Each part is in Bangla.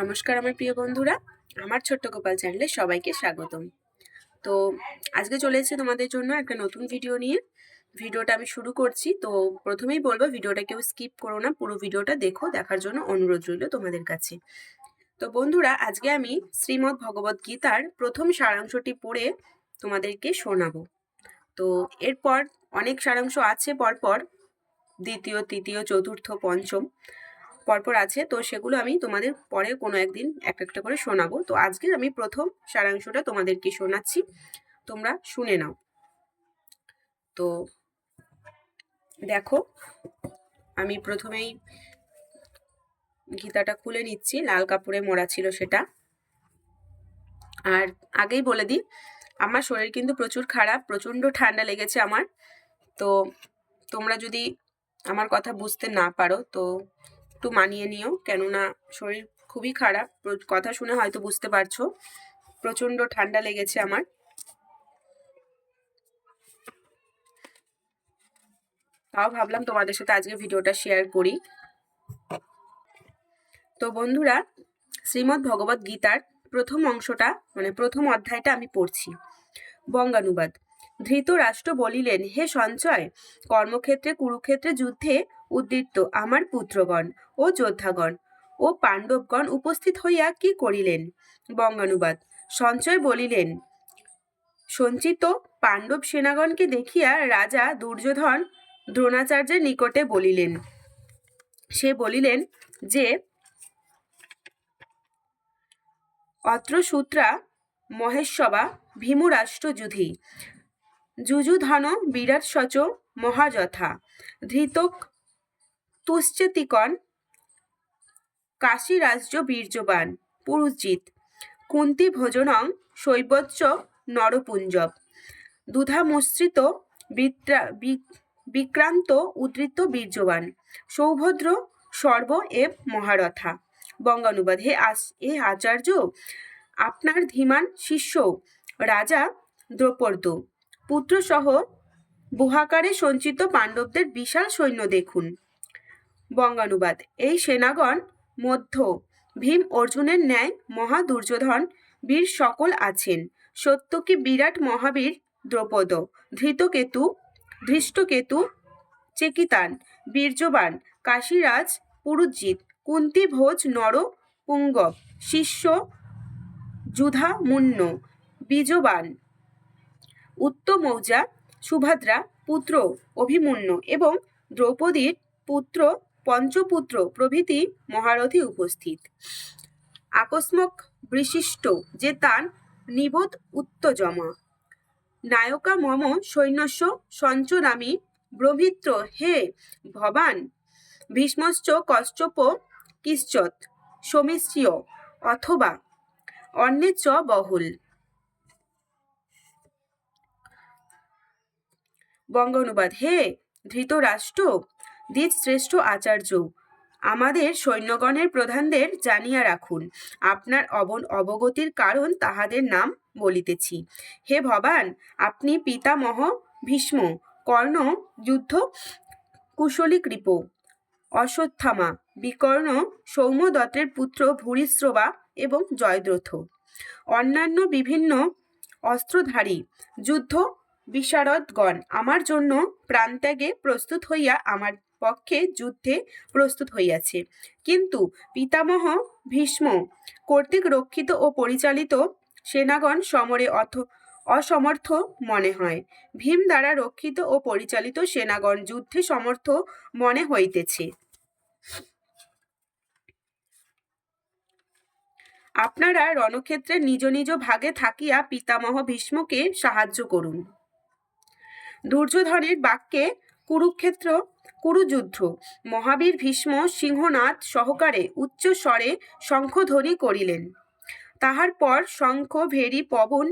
নমস্কার আমার প্রিয় বন্ধুরা, আমার ছোট্ট গোপাল চ্যানেলে সবাইকে স্বাগতম। তো আজকে চলে এসেছে তোমাদের জন্য একটা নতুন ভিডিও নিয়ে। ভিডিওটা আমি শুরু করছি, তো প্রথমেই বলব ভিডিওটা কেউ স্কিপ করো না, পুরো ভিডিওটা দেখো, দেখার জন্য অনুরোধ রইল তোমাদের কাছে। তো বন্ধুরা, আজকে আমি শ্রীমদ্ ভগবত গীতার প্রথম সারাংশটি পড়ে তোমাদেরকে শোনাবো। তো এরপর অনেক সারাংশ আছে পরপর, দ্বিতীয়, তৃতীয়, চতুর্থ, পঞ্চম। পরপর আছে। তো সেগুলো আমি তোমাদের পরে কোনো একদিন এক একটা করে শোনাবো। তো আজকে আমি প্রথম সারাংশটা তোমাদেরকে শোনাচ্ছি। তোমরা শুনে নাও। তো দেখো, আমি প্রথমেই গীতাটা খুলে নিচ্ছি। লাল কাপড়ে মোড়া ছিল সেটা। আর আগেই বলে দিই, আমার শরীর কিন্তু প্রচুর খারাপ, প্রচণ্ড ঠান্ডা লেগেছে আমার। তো তোমরা যদি আমার কথা বুঝতে না পারো, তো একটু মানিয়ে নিও। কেননা শরীর খুবই খারাপ। কথা শুনে হয়তো বুঝতে পারছ। প্রচণ্ড ঠান্ডা লেগেছে আমার। তাও ভাবলাম তোমাদের সাথে আজকে ভিডিওটা শেয়ার করি। তো বন্ধুরা, শ্রীমদ্ ভগবত গীতার প্রথম অংশটা মানে প্রথম অধ্যায়টা আমি পড়ছি। বঙ্গানুবাদ। ধৃতরাষ্ট্র বলিলেন, হে সঞ্চয়, কর্মক্ষেত্রে, কুরুক্ষেত্রে, যুদ্ধে উদ্দীপ্ত আমার পুত্রগণ ও যোদ্ধাগণ। ও পাণ্ডবগণ উপস্থিত হইয়া কি করিলেন? বঙ্গানুবাদ। সঞ্চয় বলিলেন, সঞ্চিত পাণ্ডব সেনাগণকে দেখিয়া রাজা দুর্যোধন দ্রোণাচার্যের নিকটে বলিলেন। সে বলিলেন যে অত্র সূত্রা মহেশ্ববা ভীমরাষ্ট্র যুধি যুযুধন বিরাট সচ মহাযথা, ধৃতক তুশ্চেতিকন কাশীরাজ্য বীর্যবান পুরুজিৎ কুন্তি ভোজনং শৈবচ্চ নরপুঞ্জব। দুধামুশ্রিত বিত্রা- বি- বিক্রান্ত উদ্ধৃত বীর্যবান, সৌভদ্র সর্ব এব মহারথা। বঙ্গানুবাদ হে আস এ আচার্য আপনার ধীমান শিষ্য, রাজা দ্রৌপদ পুত্রসহ বুহাকারে সঞ্চিত পাণ্ডবদের বিশাল সৈন্য দেখুন। বঙ্গানুবাদ। এই সেনাগণ মধ্য ভীম অর্জুনের ন্যায় মহা দুর্যোধন বীর সকল আছেন। সত্য কি বিরাট মহাবীর দ্রৌপদ, ধৃতকেতু, ধৃষ্টকেতু চেকিতান, বীর্যবান কাশীরাজ পুরুজিৎ কুন্তি ভোজ নর পুঙ্গব, শিষ্য যুধা মুন্ন, বীজবান উত্তমৌজা, সুভদ্রা পুত্র অভিমন্যু এবং দ্রৌপদীর পুত্র পঞ্চপুত্র প্রভৃতি মহারথী উপস্থিত। আকস্মক বিশিষ্ট যে তান নিবোধ উত্তজমা। নায়কা মম সৈন্যস্য সঞ্চনামি ব্রভিত্র হে ভবান, ভীষ্মশ্চ কশ্যপ কিশ্চত, সমিশ্রিয় অথবা অন্যে চ বহুল। বঙ্গ অনুবাদ হে ধৃতরাষ্ট্র দ্বিজ শ্রেষ্ঠ আচার্য। আমাদের সৈন্যগণের প্রধানদের জানিয়া রাখুন, আপনার অবন অবগতির কারণ তাহাদের নাম বলিতেছি। হে ভবান, আপনি পিতামহ ভীষ্ম, কর্ণ, যুদ্ধ কুশলী কৃপ অশ্বত্থামা, বিকর্ণ সৌম্যদত্তের পুত্র ভূরিশ্রবা এবং জয়দ্রথ। অন্যান্য বিভিন্ন অস্ত্রধারী, যুদ্ধ, বিশারদগণ আমার জন্য প্রাণত্যাগে প্রস্তুত হইয়া আমার পক্ষে যুদ্ধে প্রস্তুত হইয়াছে। কিন্তু পিতামহ ভীষ্ম কর্তৃক রক্ষিত ও পরিচালিত সেনাগণ সমরে অথ অসমর্থ মনে হয়। ভীম দ্বারা রক্ষিত ও পরিচালিত সেনাগণ যুদ্ধে সমর্থ মনে হইতেছে। আপনারা রণক্ষেত্রে নিজ নিজ ভাগে থাকিয়া পিতামহ ভীষ্মকে সাহায্য করুন। দুর্যোধনের বাক্যে কুরুক্ষেত্র কুরুযুদ্ধ। মহাবীর ভীষ্ম সিংহনাথ সহকারে উচ্চ স্বরে শঙ্খধ্বনি করিলেন। তাহার পর শঙ্খ, ভেরি, পবন,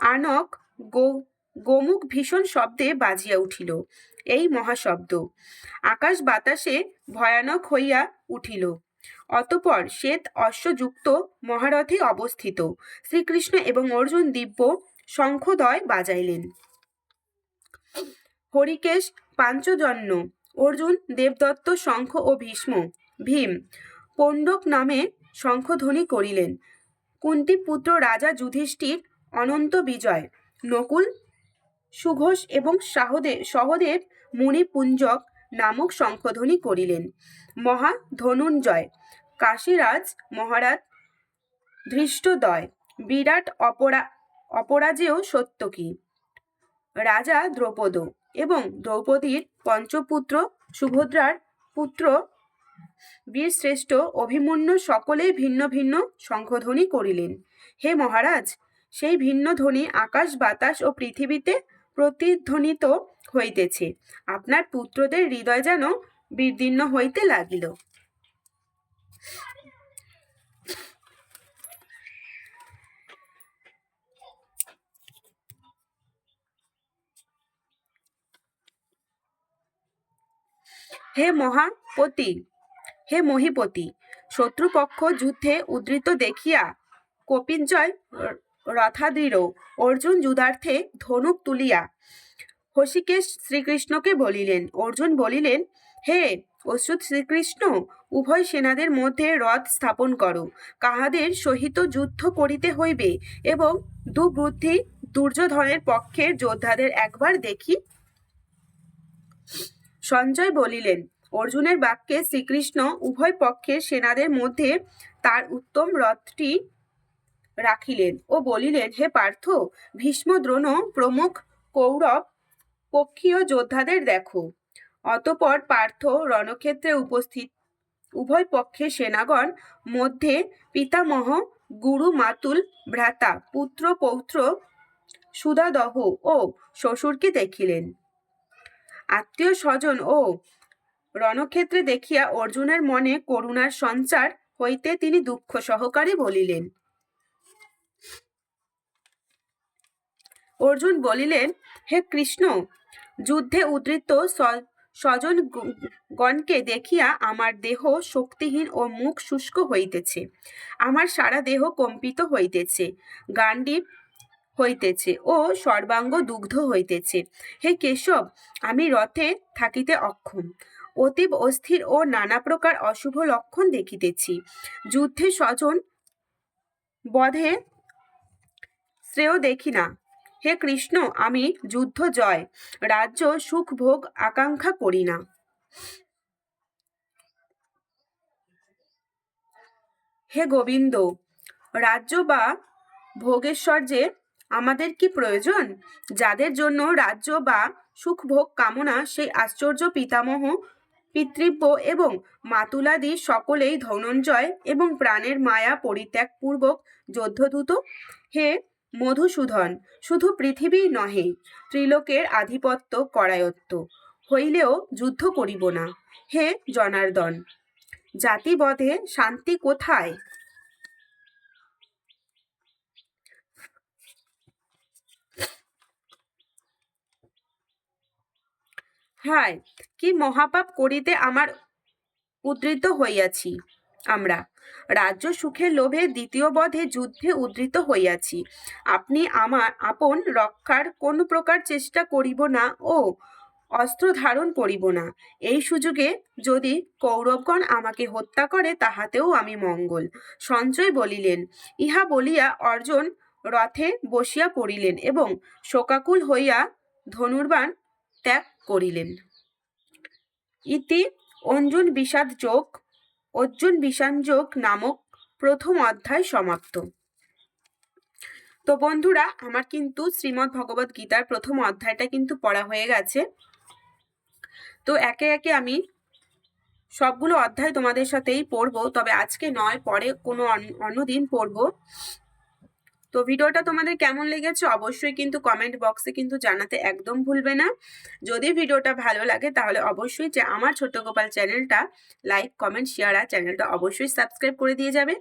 আনক, গো, গোমুখ ভীষণ শব্দে বাজিয়া উঠিল। এই মহাশব্দ। আকাশ বাতাসে ভয়ানক হইয়া উঠিল। অতপর শ্বেত অশ্বযুক্ত মহারথে অবস্থিত। শ্রীকৃষ্ণ এবং অর্জুন দিব্য শঙ্খদয় বাজাইলেন। হরিকেশ পাঞ্চজন্য, অর্জুন দেবদত্ত শঙ্খ ও ভীষ্ম, ভীম। পণ্ডক নামে শঙ্খধ্বনি করিলেন। কুন্তি পুত্র রাজা যুধিষ্ঠির অনন্ত বিজয়, নকুল, সুঘোষ এবং সাহদেব সহদেব মুনিপুঞ্জক নামক শঙ্খধ্বনি করিলেন। মহা ধনুঞ্জয়, কাশীরাজ মহারাজ ধৃষ্টদয় বিরাট অপরা, অপরাজেয় সত্যকী রাজা দ্রৌপদ এবং দ্রৌপদীর পঞ্চপুত্র সুভদ্রার পুত্র বীরশ্রেষ্ঠ অভিমন্যু সকলেই ভিন্ন ভিন্ন শঙ্খধ্বনি করিলেন। হে মহারাজ, সেই ভিন্ন ধ্বনি আকাশ, বাতাস ও পৃথিবীতে প্রতিধ্বনিত হইতেছে। আপনার পুত্রদের হৃদয় যেন বিদীর্ণ হইতে লাগিল। হে মহাপতি, হে মহিপতি, শত্রুপক্ষ যুদ্ধে উদ্ধৃত দেখিয়া কপিঞ্জয় রথাদৃঢ়, অর্জুন যুদার্থে ধনুক তুলিয়া হসিকেশ শ্রীকৃষ্ণকে বলিলেন। অর্জুন বলিলেন, হে অচ্যুত শ্রীকৃষ্ণ, উভয় সেনাদের মধ্যে রথ স্থাপন করো। কাহাদের সহিত যুদ্ধ করিতে হইবে এবং দুবুদ্ধি দুর্যোধনের পক্ষের যোদ্ধাদের একবার দেখি সঞ্জয় বলিলেন, অর্জুনের বাক্যে শ্রীকৃষ্ণ উভয় পক্ষের সেনাদের মধ্যে তার উত্তম রথটি রাখিলেন ও বলিলেন, হে পার্থ ভীষ্ম দ্রোণ প্রমুখ কৌরব, পক্ষীয় যোদ্ধাদের দেখো। অতপর পার্থ রণক্ষেত্রে উপস্থিত, উভয় পক্ষের সেনাগণ মধ্যে পিতামহ, গুরু মাতুল, ভ্রাতা, পুত্র, পৌত্র, সুদাদহ ও শ্বশুরকে দেখিলেন। আত্মীয় স্বজন ও রণক্ষেত্রে দেখিয়া অর্জুনের মনে করুণার সঞ্চার হইতে তিনি দুঃখ সহকারে বলিলেন। অর্জুন বলিলেন, হে কৃষ্ণ, যুদ্ধে উদ্ধৃত স্বজন গণকে দেখিয়া আমার দেহ শক্তিহীন ও মুখ শুষ্ক হইতেছে। আমার সারা দেহ কম্পিত হইতেছে। গান্ডীব হইতেছে ও সর্বাঙ্গ দুগ্ধ হইতেছে। হে কেশব, আমি রথে থাকিতে অক্ষম। অতীব অস্থির ও নানা প্রকার অশুভ লক্ষণ দেখিতেছি। যুদ্ধে স্বজন বধে শ্রেয় দেখি না। হে কৃষ্ণ, আমি যুদ্ধ জয়, রাজ্য সুখ ভোগ আকাঙ্ক্ষা করি না। হে গোবিন্দ, রাজ্য বা ভোগেশ্বর্যে আমাদের কি প্রয়োজন? যাদের জন্য রাজ্য বা সুখভোগ কামনা, সেই আশ্চর্য পিতামহ, পিতৃব্য এবং মাতুলাদি সকলেই ধনঞ্জয় এবং প্রাণের মায়া পরিত্যাগপূর্বক যুদ্ধদূত? হে মধুসূদন, শুধু পৃথিবী নহে, ত্রিলোকের আধিপত্য করায়ত্ত, হইলেও যুদ্ধ করিব না। হে জনার্দন, জাতিবধে শান্তি কোথায়? হায়, কি মহাপাপ করিতে আমার উদ্ধৃত হইয়াছি আমরা। রাজ্য সুখের লোভে দ্বিতীয় বধে যুদ্ধে উদ্ধৃত হইয়াছি। আপনি আমার আপন রক্ষার কোন প্রকার চেষ্টা করিব না ও অস্ত্র ধারণ করিব না। এই সুযোগে যদি কৌরবগণ আমাকে হত্যা করে, তাহাতেও আমি মঙ্গল। সঞ্জয় বলিলেন, ইহা বলিয়া অর্জুন রথে বসিয়া পড়িলেন এবং শোকাকুল হইয়া ধনুর্বাণ ত্যাগ করিলেন। ইতি অঞ্জুন বিষাদ যোগ, অর্জুন বিষাণ যোগ নামক প্রথম অধ্যায় সমাপ্ত। তো বন্ধুরা, আমার কিন্তু শ্রীমৎ ভগবত গীতার প্রথম অধ্যায়টা কিন্তু পড়া হয়ে গেছে। তো একে একে আমি সবগুলো অধ্যায় তোমাদের সাথেই পড়ব, তবে আজকে নয়, পরে কোনো অন্য দিন পড়ব। তো ভিডিওটা তোমাদের কেমন লেগেছে অবশ্যই কিন্তু কমেন্ট বক্সে কিন্তু জানাতে একদম ভুলবে না। যদি ভিডিওটা ভালো লাগে তাহলে অবশ্যই যে আমার ছোট্ট গোপাল চ্যানেলটা লাইক কমেন্ট শেয়ার আর চ্যানেলটা অবশ্যই সাবস্ক্রাইব করে দিয়ে যাবে।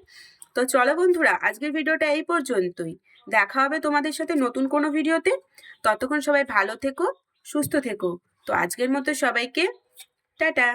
তো চলো বন্ধুরা, আজকের ভিডিওটা এই পর্যন্তই। দেখা হবে তোমাদের সাথে নতুন কোনো ভিডিওতে। ততক্ষণ সবাই ভালো থেকো, সুস্থ থেকো। তো আজকের মতো সবাইকে টাটা।